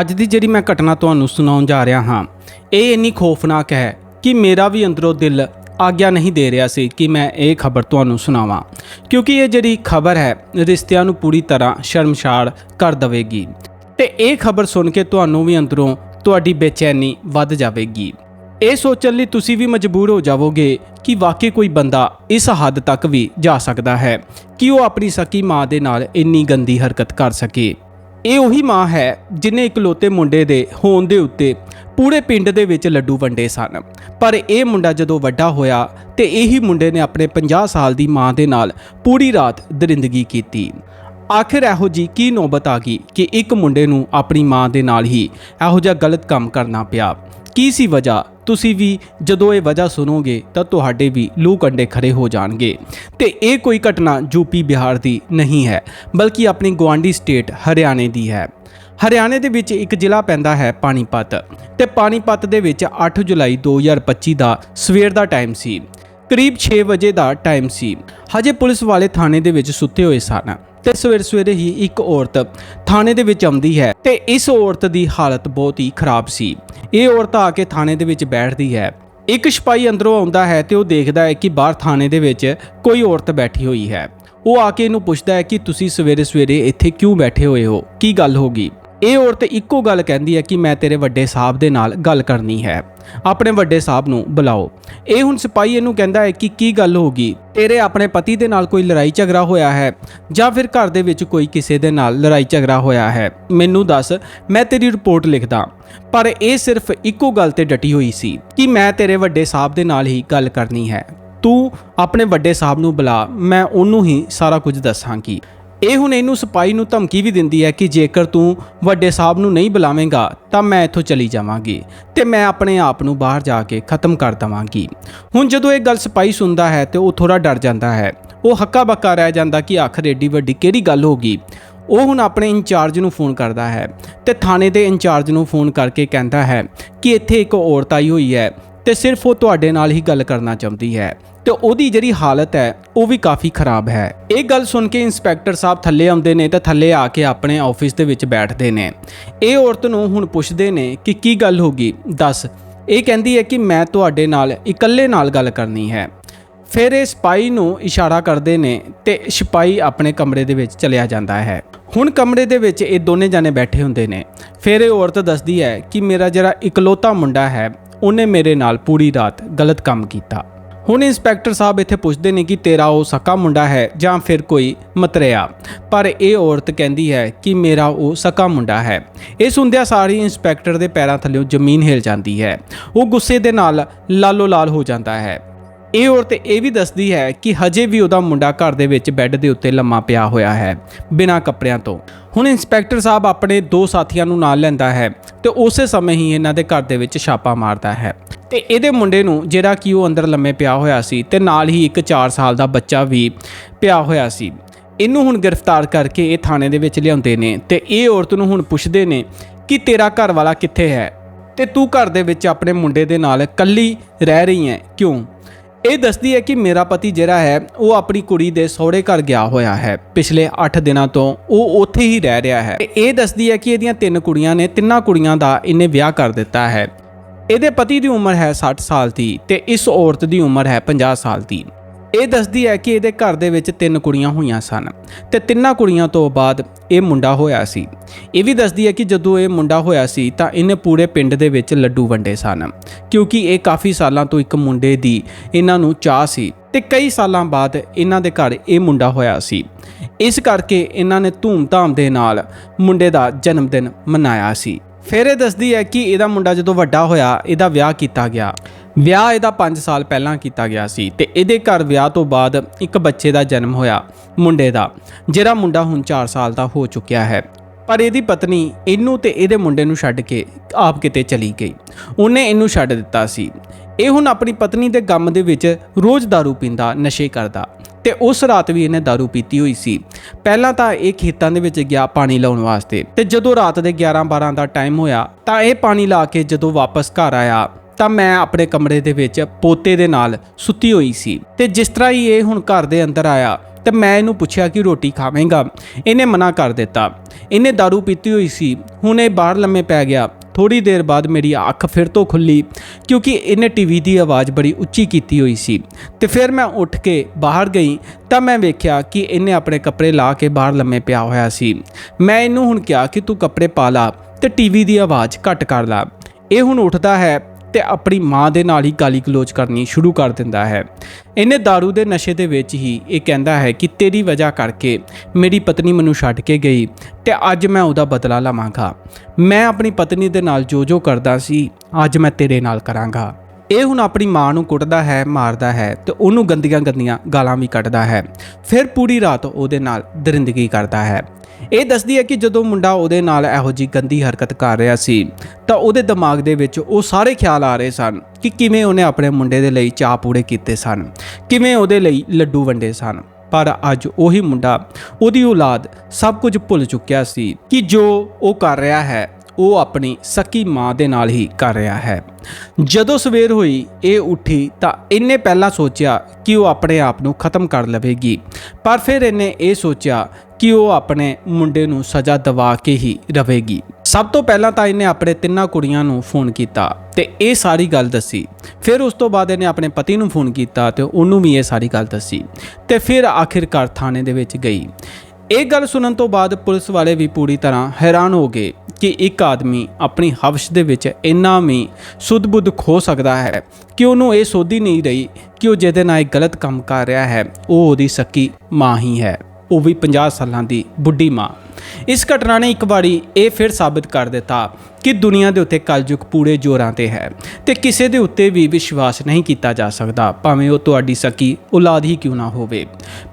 ਅੱਜ ਦੀ ਜਿਹੜੀ ਮੈਂ ਘਟਨਾ ਤੁਹਾਨੂੰ ਸੁਣਾਉਣ ਜਾ ਰਿਹਾ ਹਾਂ, ਇਹ ਇੰਨੀ ਖੌਫਨਾਕ ਹੈ ਕਿ ਮੇਰਾ ਵੀ ਅੰਦਰੋਂ ਦਿਲ ਆਗਿਆ ਨਹੀਂ ਦੇ ਰਿਹਾ ਸੀ ਕਿ ਮੈਂ ਇਹ ਖਬਰ ਤੁਹਾਨੂੰ ਸੁਣਾਵਾਂ, ਕਿਉਂਕਿ ਇਹ ਜਿਹੜੀ ਖਬਰ ਹੈ, ਰਿਸ਼ਤਿਆਂ ਨੂੰ ਪੂਰੀ ਤਰ੍ਹਾਂ ਸ਼ਰਮਸ਼ਾਰ ਕਰ ਦੇਵੇਗੀ। ਤੇ ਇਹ ਖਬਰ ਸੁਣ ਕੇ ਤੁਹਾਨੂੰ ਵੀ ਅੰਦਰੋਂ ਤੁਹਾਡੀ ਬੇਚੈਨੀ ਵੱਧ ਜਾਵੇਗੀ। ਇਹ ਸੋਚਣ ਲਈ ਤੁਸੀਂ ਵੀ ਮਜਬੂਰ ਹੋ ਜਾਵੋਗੇ ਕਿ ਵਾਕਈ ਕੋਈ ਬੰਦਾ ਇਸ ਹੱਦ ਤੱਕ ਵੀ ਜਾ ਸਕਦਾ ਹੈ ਕਿ ਉਹ ਆਪਣੀ ਸਕੀ ਮਾਂ ਦੇ ਨਾਲ ਇੰਨੀ ਗੰਦੀ ਹਰਕਤ ਕਰ ਸਕੇ। ਇਹ ਉਹੀ ਮਾਂ ਹੈ ਜਿਨੇ ਇਕਲੌਤੇ ਮੁੰਡੇ ਦੇ ਹੋਣ ਦੇ ਉੱਤੇ ਪੂਰੇ ਪਿੰਡ ਦੇ ਵਿੱਚ ਲੱਡੂ ਵੰਡੇ ਸਨ। ਪਰ ਇਹ ਮੁੰਡਾ ਜਦੋਂ ਵੱਡਾ ਹੋਇਆ ਤੇ ਇਹੀ ਮੁੰਡੇ ਨੇ ਆਪਣੇ 50 ਸਾਲ ਦੀ ਮਾਂ ਦੇ ਨਾਲ ਪੂਰੀ ਰਾਤ ਦਰਿੰਦਗੀ ਕੀਤੀ। ਆਖਿਰ ਇਹੋ ਜੀ ਕੀ ਨੌਬਤ ਆ ਗਈ ਕਿ ਇੱਕ ਮੁੰਡੇ ਨੂੰ ਆਪਣੀ ਮਾਂ ਦੇ ਨਾਲ ਹੀ ਇਹੋ ਜਿਹਾ ਗਲਤ ਕੰਮ ਕਰਨਾ ਪਿਆ? ਕੀ ਸੀ ਵਜ੍ਹਾ? ਤੁਸੀਂ ਵੀ ਜਦੋਂ ਇਹ ਵਜ੍ਹਾ ਸੁਣੋਗੇ ਤਾਂ ਤੁਹਾਡੇ ਵੀ ਲੂ ਕੰਡੇ ਖੜੇ ਹੋ ਜਾਣਗੇ। ਤੇ ਇਹ ਕੋਈ ਘਟਨਾ ਯੂਪੀ ਬਿਹਾਰ ਦੀ ਨਹੀਂ ਹੈ, ਬਲਕਿ ਆਪਣੀ ਗਵਾਂਡੀ ਸਟੇਟ ਹਰਿਆਣੇ ਦੀ ਹੈ। ਹਰਿਆਣੇ ਦੇ ਵਿੱਚ ਇੱਕ ਜ਼ਿਲ੍ਹਾ ਪੈਂਦਾ ਹੈ ਪਾਣੀਪਤ ਤੇ ਪਾਣੀਪਤ ਦੇ ਵਿੱਚ 8 ਜੁਲਾਈ 2025 ਦਾ ਸਵੇਰ ਦਾ ਟਾਈਮ ਸੀ। ਕਰੀਬ 6 ਵਜੇ ਦਾ ਟਾਈਮ ਸੀ। ਹਜੇ ਪੁਲਿਸ ਵਾਲੇ ਥਾਣੇ ਦੇ ਵਿੱਚ ਸੁੱਤੇ ਹੋਏ ਸਨ। ਤੇ ਸਵੇਰ ਸਵੇਰੇ ਹੀ ਇੱਕ ਔਰਤ ਥਾਣੇ ਦੇ ਵਿੱਚ ਆਉਂਦੀ ਹੈ ਤੇ ਇਸ ਔਰਤ ਦੀ ਹਾਲਤ ਬਹੁਤ ਹੀ ਖਰਾਬ ਸੀ। ਇਹ ਔਰਤ ਆ ਕੇ ਥਾਣੇ ਦੇ ਵਿੱਚ ਬੈਠਦੀ ਹੈ। ਇੱਕ ਸਿਪਾਹੀ ਅੰਦਰੋਂ ਆਉਂਦਾ ਹੈ ਤੇ ਉਹ ਦੇਖਦਾ ਹੈ ਕਿ ਬਾਹਰ ਥਾਣੇ ਦੇ ਵਿੱਚ ਕੋਈ ਔਰਤ ਬੈਠੀ ਹੋਈ ਹੈ। ਉਹ ਆ ਕੇ ਇਹਨੂੰ ਪੁੱਛਦਾ ਹੈ ਕਿ ਤੁਸੀਂ ਸਵੇਰੇ ਸਵੇਰੇ ਇੱਥੇ ਕਿਉਂ ਬੈਠੇ ਹੋਏ ਹੋ? ਕੀ ਗੱਲ ਹੋ ਗਈ? ਇਹ ਔਰਤ ਇੱਕੋ ਗੱਲ ਕਹਿੰਦੀ ਹੈ ਕਿ ਮੈਂ ਤੇਰੇ ਵੱਡੇ ਸਾਹਿਬ ਦੇ ਨਾਲ ਗੱਲ ਕਰਨੀ ਹੈ। ਆਪਣੇ ਵੱਡੇ ਸਾਹਿਬ ਨੂੰ ਬੁਲਾਓ। ਇਹ ਹੁਣ ਸਿਪਾਹੀ ਇਹਨੂੰ ਕਹਿੰਦਾ ਹੈ ਕਿ ਕੀ ਗੱਲ ਹੋ ਗਈ? ਤੇਰੇ ਆਪਣੇ ਪਤੀ ਦੇ ਨਾਲ ਕੋਈ ਲੜਾਈ ਝਗੜਾ ਹੋਇਆ ਹੈ? ਜਾਂ ਫਿਰ ਘਰ ਦੇ ਵਿੱਚ ਕੋਈ ਕਿਸੇ ਦੇ ਨਾਲ ਲੜਾਈ ਝਗੜਾ ਹੋਇਆ ਹੈ? ਮੈਨੂੰ ਦੱਸ, ਮੈਂ ਤੇਰੀ ਰਿਪੋਰਟ ਲਿਖਦਾ। ਪਰ ਇਹ ਸਿਰਫ ਇੱਕੋ ਗੱਲ ਤੇ ਡਟੀ ਹੋਈ ਸੀ ਕਿ ਮੈਂ ਤੇਰੇ ਵੱਡੇ ਸਾਹਿਬ ਦੇ ਨਾਲ ਹੀ ਗੱਲ ਕਰਨੀ ਹੈ। ਤੂੰ ਆਪਣੇ ਵੱਡੇ ਸਾਹਿਬ ਨੂੰ ਬੁਲਾ, ਮੈਂ ਉਹਨੂੰ ਹੀ ਸਾਰਾ ਕੁਝ ਦੱਸਾਂਗੀ। ਇਹ ਹੁਣ ਇਹਨੂੰ ਸਿਪਾਹੀ ਨੂੰ ਧਮਕੀ ਵੀ ਦਿੰਦੀ ਹੈ ਕਿ ਜੇਕਰ ਤੂੰ ਵੱਡੇ ਸਾਹਿਬ ਨੂੰ ਨਹੀਂ ਬੁਲਾਵੇਂਗਾ, ਤਾਂ ਮੈਂ ਇੱਥੋਂ ਚਲੀ ਜਾਵਾਂਗੀ ਤੇ ਮੈਂ ਆਪਣੇ ਆਪ ਨੂੰ ਬਾਹਰ ਜਾ ਕੇ ਖਤਮ ਕਰ ਦਵਾਂਗੀ। ਹੁਣ ਜਦੋਂ ਇਹ ਗੱਲ ਸਿਪਾਹੀ ਸੁਣਦਾ ਹੈ ਤੇ ਉਹ ਥੋੜਾ ਡਰ ਜਾਂਦਾ ਹੈ। ਉਹ ਹੱਕਾ ਬੱਕਾ ਰਹਿ ਜਾਂਦਾ ਕਿ ਆਖਰ ਏਡੀ ਵੱਡੀ ਕਿਹੜੀ ਗੱਲ ਹੋ ਗਈ। ਉਹ ਹੁਣ ਆਪਣੇ ਇੰਚਾਰਜ ਨੂੰ ਫੋਨ ਕਰਦਾ ਹੈ ਤੇ ਥਾਣੇ ਦੇ ਇੰਚਾਰਜ ਨੂੰ ਫੋਨ ਕਰਕੇ ਕਹਿੰਦਾ ਹੈ ਕਿ ਇੱਥੇ ਇੱਕ ਔਰਤ ਆਈ ਹੋਈ ਹੈ ਤੇ ਸਿਰਫ ਉਹ ਤੁਹਾਡੇ ਨਾਲ ਹੀ ਗੱਲ ਕਰਨਾ ਚਾਹੁੰਦੀ ਹੈ। ਤੇ ਉਹਦੀ ਜਿਹੜੀ ਹਾਲਤ ਹੈ, ਉਹ ਵੀ ਕਾਫੀ ਖਰਾਬ ਹੈ। ਇਹ ਗੱਲ ਸੁਣ ਕੇ ਇੰਸਪੈਕਟਰ ਸਾਹਿਬ ਥੱਲੇ ਆਉਂਦੇ ਨੇ ਤਾਂ ਥੱਲੇ ਆ ਕੇ ਆਪਣੇ ਆਫਿਸ ਦੇ ਵਿੱਚ ਬੈਠਦੇ ਨੇ। ਇਹ ਔਰਤ ਨੂੰ ਹੁਣ ਪੁੱਛਦੇ ਨੇ ਕਿ ਕੀ ਗੱਲ ਹੋ ਗਈ? ਦੱਸ, ਇਹ ਕਹਿੰਦੀ ਹੈ ਕਿ ਮੈਂ ਤੁਹਾਡੇ ਨਾਲ ਇਕੱਲੇ ਨਾਲ ਗੱਲ ਕਰਨੀ ਹੈ। ਫਿਰ ਇਹ ਸਿਪਾਹੀ ਨੂੰ ਇਸ਼ਾਰਾ ਕਰਦੇ ਨੇ ਤੇ ਸਿਪਾਹੀ ਆਪਣੇ ਕਮਰੇ ਦੇ ਵਿੱਚ ਚਲਿਆ ਜਾਂਦਾ ਹੈ। ਹੁਣ ਕਮਰੇ ਦੇ ਵਿੱਚ ਇਹ ਦੋਨੇ ਜਾਨੇ ਬੈਠੇ ਹੁੰਦੇ ਨੇ। ਫਿਰ ਇਹ ਔਰਤ ਦੱਸਦੀ ਹੈ ਕਿ ਮੇਰਾ ਜਿਹੜਾ ਇਕਲੌਤਾ ਮੁੰਡਾ ਹੈ, ਉਹਨੇ ਮੇਰੇ ਨਾਲ ਪੂਰੀ ਰਾਤ ਗਲਤ ਕੰਮ ਕੀਤਾ। ਹੁਣ ਇੰਸਪੈਕਟਰ ਸਾਹਿਬ ਇੱਥੇ ਪੁੱਛਦੇ ਨੇ ਕਿ ਤੇਰਾ ਉਹ ਸਕਾ ਮੁੰਡਾ ਹੈ ਜਾਂ ਫਿਰ ਕੋਈ ਮਤਰਿਆ। ਪਰ ਇਹ ਔਰਤ ਕਹਿੰਦੀ ਹੈ ਕਿ ਮੇਰਾ ਉਹ ਸਕਾ ਮੁੰਡਾ ਹੈ। ਇਹ ਸੁਣਦਿਆਂ ਸਾਰੀ ਇੰਸਪੈਕਟਰ ਦੇ ਪੈਰਾਂ ਥੱਲੇੋਂ ਜ਼ਮੀਨ ਹਿਲ ਜਾਂਦੀ ਹੈ। ਉਹ ਗੁੱਸੇ ਦੇ ਨਾਲ ਲਾਲੋ ਲਾਲ ਹੋ ਜਾਂਦਾ ਹੈ। ਇਹ ਔਰਤ ਇਹ ਵੀ ਦੱਸਦੀ ਹੈ ਕਿ ਹਜੇ ਵੀ ਉਹਦਾ ਮੁੰਡਾ ਘਰ ਦੇ ਵਿੱਚ ਬੈੱਡ ਦੇ ਉੱਤੇ ਲੰਮਾ ਪਿਆ ਹੋਇਆ ਹੈ, ਬਿਨਾਂ ਕੱਪੜਿਆਂ ਤੋਂ। ਹੁਣ ਇੰਸਪੈਕਟਰ ਸਾਹਿਬ ਆਪਣੇ ਦੋ ਸਾਥੀਆਂ ਨੂੰ ਨਾਲ ਲੈਂਦਾ ਹੈ ਤੇ ਉਸੇ ਸਮੇਂ ਹੀ ਇਹਨਾਂ ਦੇ ਘਰ ਦੇ ਵਿੱਚ ਛਾਪਾ ਮਾਰਦਾ ਹੈ। ਤੇ ਇਹਦੇ ਮੁੰਡੇ ਨੂੰ ਜਿਹੜਾ ਕਿ ਉਹ ਅੰਦਰ ਲੰਮੇ ਪਿਆ ਹੋਇਆ ਸੀ ਤੇ ਨਾਲ ਹੀ ਇੱਕ 4 ਸਾਲ ਦਾ ਬੱਚਾ ਵੀ ਪਿਆ ਹੋਇਆ ਸੀ। ਇਹਨੂੰ ਹੁਣ ਗ੍ਰਿਫਤਾਰ ਕਰਕੇ ਇਹ ਥਾਣੇ ਦੇ ਵਿੱਚ ਲਿਆਉਂਦੇ ਨੇ ਤੇ ਇਹ ਔਰਤ ਨੂੰ ਹੁਣ ਪੁੱਛਦੇ ਨੇ ਕਿ ਤੇਰਾ ਘਰ ਵਾਲਾ ਕਿੱਥੇ ਹੈ? ਤੇ ਤੂੰ ਘਰ ਦੇ ਵਿੱਚ ਆਪਣੇ ਮੁੰਡੇ ਦੇ ਨਾਲ ਇਕੱਲੀ ਰਹਿ ਰਹੀ ਹੈ, ਕਿਉਂ? ਇਹ ਦੱਸਦੀ ਹੈ ਕਿ ਮੇਰਾ ਪਤੀ ਜਿਹੜਾ ਹੈ, ਉਹ ਆਪਣੀ ਕੁੜੀ ਦੇ ਸਹੁਰੇ ਘਰ ਗਿਆ ਹੋਇਆ ਹੈ। ਪਿਛਲੇ 8 ਦਿਨਾਂ ਤੋਂ ਉਹ ਉੱਥੇ ਹੀ ਰਹਿ ਰਿਹਾ ਹੈ। ਇਹ ਦੱਸਦੀ ਹੈ ਕਿ ਇਹਦੀਆਂ ਤਿੰਨ ਕੁੜੀਆਂ ਨੇ ਤਿੰਨਾਂ ਕੁੜੀਆਂ ਦਾ ਇਹਨੇ ਵਿਆਹ ਕਰ ਦਿੱਤਾ ਹੈ। ਇਹਦੇ ਪਤੀ ਦੀ ਉਮਰ ਹੈ 60 ਸਾਲ ਦੀ ਤੇ ਇਸ ਔਰਤ ਦੀ ਉਮਰ ਹੈ 50 ਸਾਲ ਦੀ। ਇਹ ਦੱਸਦੀ ਹੈ ਕਿ ਇਹਦੇ ਘਰ ਦੇ ਵਿੱਚ ਤਿੰਨ ਕੁੜੀਆਂ ਹੋਈਆਂ ਸਨ ਤੇ ਤਿੰਨਾਂ ਕੁੜੀਆਂ ਤੋਂ ਬਾਅਦ ਇਹ ਮੁੰਡਾ ਹੋਇਆ ਸੀ। ਇਹ ਵੀ ਦੱਸਦੀ ਹੈ ਕਿ ਜਦੋਂ ਇਹ ਮੁੰਡਾ ਹੋਇਆ ਸੀ ਤਾਂ ਇਹਨੇ ਪੂਰੇ ਪਿੰਡ ਦੇ ਵਿੱਚ ਲੱਡੂ ਵੰਡੇ ਸਨ, ਕਿਉਂਕਿ ਇਹ ਕਾਫੀ ਸਾਲਾਂ ਤੋਂ ਇੱਕ ਮੁੰਡੇ ਦੀ ਇਹਨਾਂ ਨੂੰ ਚਾਹ ਸੀ ਤੇ ਕਈ ਸਾਲਾਂ ਬਾਅਦ ਇਹਨਾਂ ਦੇ ਘਰ ਇਹ ਮੁੰਡਾ ਹੋਇਆ ਸੀ। ਇਸ ਕਰਕੇ ਇਹਨਾਂ ਨੇ ਧੂਮ-ਧਾਮ ਦੇ ਨਾਲ ਮੁੰਡੇ ਦਾ ਜਨਮ ਦਿਨ ਮਨਾਇਆ ਸੀ। ਫਿਰ ਇਹ ਦੱਸਦੀ ਹੈ ਕਿ ਇਹਦਾ ਮੁੰਡਾ ਜਦੋਂ ਵੱਡਾ ਹੋਇਆ, ਇਹਦਾ ਵਿਆਹ ਕੀਤਾ ਗਿਆ। ਵਿਆਹ ਇਹਦਾ 5 ਸਾਲ ਪਹਿਲਾਂ ਕੀਤਾ ਗਿਆ ਸੀ ਤੇ ਇਹਦੇ ਘਰ ਵਿਆਹ ਤੋਂ ਬਾਅਦ ਇੱਕ ਬੱਚੇ ਦਾ ਜਨਮ ਹੋਇਆ ਮੁੰਡੇ ਦਾ ਜਿਹੜਾ ਮੁੰਡਾ ਹੁਣ 4 ਸਾਲ ਦਾ ਹੋ ਚੁੱਕਿਆ ਹੈ ਪਰ ਇਹਦੀ ਪਤਨੀ ਇਹਨੂੰ ਤੇ ਇਹਦੇ ਮੁੰਡੇ ਨੂੰ ਛੱਡ ਕੇ ਆਪ ਕਿਤੇ ਚਲੀ ਗਈ ਉਹਨੇ ਇਹਨੂੰ ਛੱਡ ਦਿੱਤਾ ਸੀ ਇਹ ਹੁਣ ਆਪਣੀ ਪਤਨੀ ਦੇ ਗਮ ਦੇ ਵਿੱਚ ਰੋਜ਼ दारू ਪੀਂਦਾ ਨਸ਼ੇ ਕਰਦਾ ਤੇ ਉਸ ਰਾਤ ਵੀ ਇਹਨੇ दारू ਪੀਤੀ ਹੋਈ ਸੀ ਪਹਿਲਾਂ ਤਾਂ ਇਹ ਖੇਤਾਂ ਦੇ ਵਿੱਚ ਗਿਆ ਪਾਣੀ ਲਾਉਣ ਵਾਸਤੇ ਤੇ ਜਦੋਂ ਰਾਤ ਦੇ 11-12 ਦਾ ਟਾਈਮ ਹੋਇਆ ਤਾਂ ਇਹ ਪਾਣੀ ਲਾ ਕੇ ਜਦੋਂ ਵਾਪਸ ਘਰ ਆਇਆ ਤਾਂ ਮੈਂ ਆਪਣੇ ਕਮਰੇ ਦੇ ਵਿੱਚ ਪੋਤੇ ਦੇ ਨਾਲ ਸੁੱਤੀ ਹੋਈ ਸੀ ਤੇ ਜਿਸ ਤਰ੍ਹਾਂ ਹੀ ਇਹ ਹੁਣ ਘਰ ਦੇ ਅੰਦਰ ਆਇਆ ਤੇ ਮੈਂ ਇਹਨੂੰ ਪੁੱਛਿਆ ਕਿ ਰੋਟੀ ਖਾਵੇਂਗਾ? ਇਹਨੇ ਮਨਾ ਕਰ ਦਿੱਤਾ। ਇਹਨੇ दारू ਪੀਤੀ ਹੋਈ ਸੀ। ਹੁਣ ਇਹ ਬਾਹਰ ਲੰਮੇ ਪੈ ਗਿਆ। ਥੋੜੀ ਦੇਰ ਬਾਅਦ ਮੇਰੀ ਅੱਖ ਫਿਰ ਤੋਂ ਖੁੱਲੀ ਕਿਉਂਕਿ ਇਹਨੇ ਟੀਵੀ ਦੀ ਆਵਾਜ਼ ਬੜੀ ਉੱਚੀ ਕੀਤੀ ਹੋਈ ਸੀ। ਤੇ ਫਿਰ ਮੈਂ ਉੱਠ ਕੇ ਬਾਹਰ ਗਈ ਤਾਂ ਮੈਂ ਵੇਖਿਆ ਕਿ ਇਹਨੇ ਆਪਣੇ ਕੱਪੜੇ ਲਾ ਕੇ ਬਾਹਰ ਲੰਮੇ ਪਿਆ ਹੋਇਆ ਸੀ। ਮੈਂ ਇਹਨੂੰ ਹੁਣ ਕਿਹਾ ਕਿ ਤੂੰ ਕੱਪੜੇ ਪਾ ਲਾ ਤੇ ਟੀਵੀ ਦੀ ਆਵਾਜ਼ ਘੱਟ ਕਰ ਲਾ। ਇਹ ਹੁਣ ਉੱਠਦਾ ਹੈ ਤੇ ਆਪਣੀ ਮਾਂ ਦੇ ਨਾਲ ਹੀ ਗਾਲੀ ਗਲੋਚ ਕਰਨੀ ਸ਼ੁਰੂ ਕਰ ਦਿੰਦਾ ਹੈ। ਇਹਨੇ दारू ਦੇ ਨਸ਼ੇ ਦੇ ਵਿੱਚ ਹੀ ਇਹ ਕਹਿੰਦਾ ਹੈ ਕਿ ਤੇਰੀ ਵਜ੍ਹਾ ਕਰਕੇ ਮੇਰੀ ਪਤਨੀ ਮੈਨੂੰ ਛੱਡ ਕੇ ਗਈ ਤੇ ਅੱਜ ਮੈਂ ਉਹਦਾ ਬਦਲਾ ਲਵਾਂਗਾ। ਮੈਂ ਆਪਣੀ ਪਤਨੀ ਦੇ ਨਾਲ ਜੋ ਜੋ ਕਰਦਾ ਸੀ, ਅੱਜ ਮੈਂ ਤੇਰੇ ਨਾਲ ਕਰਾਂਗਾ। ਇਹ ਹੁਣ ਆਪਣੀ ਮਾਂ ਨੂੰ ਕੁੱਟਦਾ ਹੈ, ਮਾਰਦਾ ਹੈ ਤੇ ਉਹਨੂੰ ਗੰਦੀਆਂ ਗੰਦੀਆਂ ਗਾਲਾਂ ਵੀ ਕੱਢਦਾ ਹੈ। ਫਿਰ ਪੂਰੀ ਰਾਤ ਉਹਦੇ ਨਾਲ ਦਰਿੰਦਗੀ ਕਰਦਾ ਹੈ। ਇਹ ਦੱਸਦੀ ਹੈ ਕਿ ਜਦੋਂ ਮੁੰਡਾ ਉਹਦੇ ਨਾਲ ਇਹੋ ਜੀ ਗੰਦੀ ਹਰਕਤ ਕਰ ਰਿਹਾ ਸੀ, ਤਾਂ ਉਹਦੇ ਦਿਮਾਗ ਦੇ ਵਿੱਚ ਉਹ ਸਾਰੇ ਖਿਆਲ ਆ ਰਹੇ ਸਨ ਕਿ ਕਿਵੇਂ ਉਹਨੇ ਆਪਣੇ ਮੁੰਡੇ ਦੇ ਲਈ ਚਾਹ ਪੂੜੇ ਕੀਤੇ ਸਨ, ਕਿਵੇਂ ਉਹਦੇ ਲਈ ਲੱਡੂ ਵੰਡੇ ਸਨ। ਪਰ ਅੱਜ ਉਹੀ ਮੁੰਡਾ, ਉਹਦੀ ਔਲਾਦ ਸਭ ਕੁਝ ਭੁੱਲ ਚੁੱਕਿਆ ਸੀ ਕਿ ਜੋ ਉਹ ਕਰ ਰਿਹਾ ਹੈ ਉਹ ਆਪਣੀ ਸਕੀ ਮਾਂ ਦੇ ਨਾਲ ਹੀ ਕਰ ਰਿਹਾ ਹੈ। ਜਦੋਂ ਸਵੇਰ ਹੋਈ, ਇਹ ਉੱਠੀ ਤਾਂ ਇਹਨੇ ਪਹਿਲਾਂ ਸੋਚਿਆ ਕਿ ਉਹ ਆਪਣੇ ਆਪ ਨੂੰ ਖਤਮ ਕਰ ਲਵੇਗੀ। ਪਰ ਫਿਰ ਇਹਨੇ ਇਹ ਸੋਚਿਆ ਕਿ ਉਹ ਆਪਣੇ ਮੁੰਡੇ ਨੂੰ ਸਜ਼ਾ ਦਿਵਾ ਕੇ ਹੀ ਰਹੇਗੀ ਸਭ ਤੋਂ ਪਹਿਲਾਂ ਤਾਂ ਇਹਨੇ ਆਪਣੇ ਤਿੰਨਾਂ ਕੁੜੀਆਂ ਨੂੰ ਫੋਨ ਕੀਤਾ ਤੇ ਇਹ ਸਾਰੀ ਗੱਲ ਦੱਸੀ। ਫਿਰ ਉਸ ਤੋਂ ਬਾਅਦ ਇਹਨੇ ਆਪਣੇ ਪਤੀ ਨੂੰ ਫੋਨ ਕੀਤਾ ਤੇ ਉਹਨੂੰ ਵੀ ਇਹ ਸਾਰੀ ਗੱਲ ਦੱਸੀ। ਤੇ ਫਿਰ ਆਖਿਰਕਾਰ ਥਾਣੇ ਦੇ ਵਿੱਚ ਗਈ। ਇਹ ਗੱਲ ਸੁਣਨ ਤੋਂ ਬਾਅਦ ਪੁਲਿਸ ਵਾਲੇ ਵੀ ਪੂਰੀ ਤਰ੍ਹਾਂ ਹੈਰਾਨ ਹੋ ਗਏ। ਕਿ ਇੱਕ ਆਦਮੀ ਆਪਣੀ ਹਵਸ਼ ਦੇ ਵਿੱਚ ਇੰਨਾ ਵੀ ਸੁੱਧ-ਬੁੱਧ ਖੋ ਸਕਦਾ ਹੈ ਕਿ ਉਹਨੂੰ ਇਹ ਸੋਧੀ ਨਹੀਂ ਰਹੀ ਕਿ ਉਹ ਜਿਹਦੇ ਨਾਲ ਇਹ ਗਲਤ ਕੰਮ ਕਰ ਰਿਹਾ ਹੈ, ਉਹ ਉਹਦੀ ਸਕੀ ਮਾਂ ਹੀ ਹੈ। ਉਹ ਵੀ 50 ਸਾਲਾਂ ਦੀ ਬੁੱਢੀ ਮਾਂ। ਇਸ ਘਟਨਾ ਨੇ ਇੱਕ ਵਾਰੀ ਇਹ ਫਿਰ ਸਾਬਿਤ ਕਰ ਦਿੱਤਾ ਕਿ ਦੁਨੀਆ ਦੇ ਉੱਤੇ ਕਲਯੁਗ ਪੂਰੇ ਜ਼ੋਰਾਂ ਤੇ ਹੈ ਤੇ ਕਿਸੇ ਦੇ ਉੱਤੇ ਵੀ ਵਿਸ਼ਵਾਸ ਨਹੀਂ ਕੀਤਾ ਜਾ ਸਕਦਾ, ਭਾਵੇਂ ਉਹ ਤੁਹਾਡੀ ਸਕੀ ਔਲਾਦ ਹੀ ਕਿਉਂ ਨਾ ਹੋਵੇ।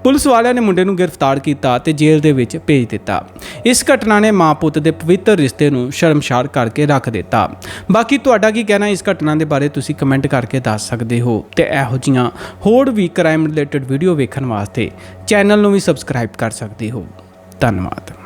ਪੁਲਿਸ ਵਾਲਿਆਂ ਨੇ ਮੁੰਡੇ ਨੂੰ ਗ੍ਰਿਫਤਾਰ ਕੀਤਾ ਤੇ ਜੇਲ੍ਹ ਦੇ ਵਿੱਚ ਭੇਜ ਦਿੱਤਾ। ਇਸ ਘਟਨਾ ਨੇ ਮਾਂ ਪੁੱਤ ਦੇ ਪਵਿੱਤਰ ਰਿਸ਼ਤੇ ਨੂੰ ਸ਼ਰਮਸ਼ਾਰ ਕਰਕੇ ਰੱਖ ਦਿੱਤਾ। ਬਾਕੀ ਤੁਹਾਡਾ ਕੀ ਕਹਿਣਾ ਇਸ ਘਟਨਾ ਦੇ ਬਾਰੇ ਤੁਸੀਂ ਕਮੈਂਟ ਕਰਕੇ ਦੱਸ ਸਕਦੇ ਹੋ ਤੇ ਇਹੋ ਜੀਆਂ ਹੋਰ ਵੀ ਕ੍ਰਾਈਮ ਰਿਲੇਟਡ ਵੀਡੀਓ ਵੇਖਣ ਵਾਸਤੇ ਚੈਨਲ ਨੂੰ ਵੀ ਸਬਸਕ੍ਰਾਈਬ ਕਰ ਸਕਦੇ ਹੋ। ਧੰਨਵਾਦ।